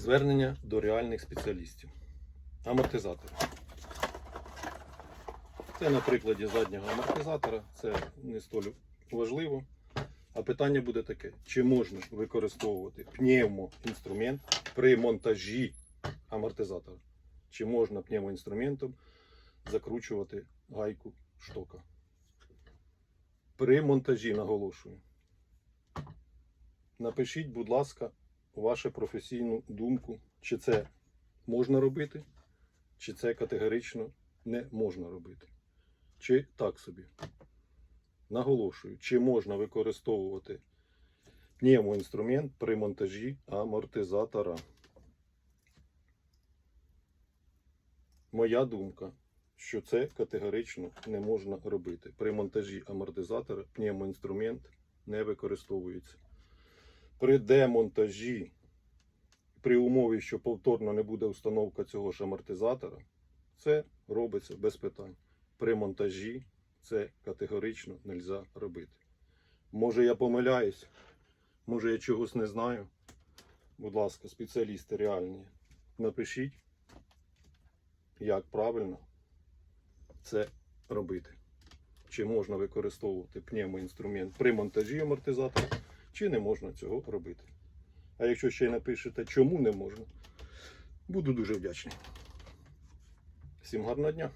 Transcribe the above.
Звернення до реальних спеціалістів. Амортизатори. Це на прикладі заднього амортизатора. Це не столь важливо. А питання буде таке: чи можна використовувати пневмоінструмент при монтажі амортизатора? Чи можна пневмоінструментом закручувати гайку штока? При монтажі наголошую. Напишіть, будь ласка, вашу професійну думку, чи це можна робити, чи це категорично не можна робити. Чи так собі. Наголошую, чи можна використовувати пневмоінструмент при монтажі амортизатора. Моя думка, що це категорично не можна робити. При монтажі амортизатора пневмоінструмент не використовується. При демонтажі, при умові, що повторно не буде установка цього ж амортизатора, це робиться без питань. При монтажі це категорично не можна робити. Може я помиляюсь, може я чогось не знаю. Будь ласка, спеціалісти реальні, напишіть, як правильно це робити. Чи можна використовувати пневмоінструмент при монтажі амортизатора, чи не можна цього робити. А якщо ще й напишете, чому не можна, буду дуже вдячний. Всім гарного дня!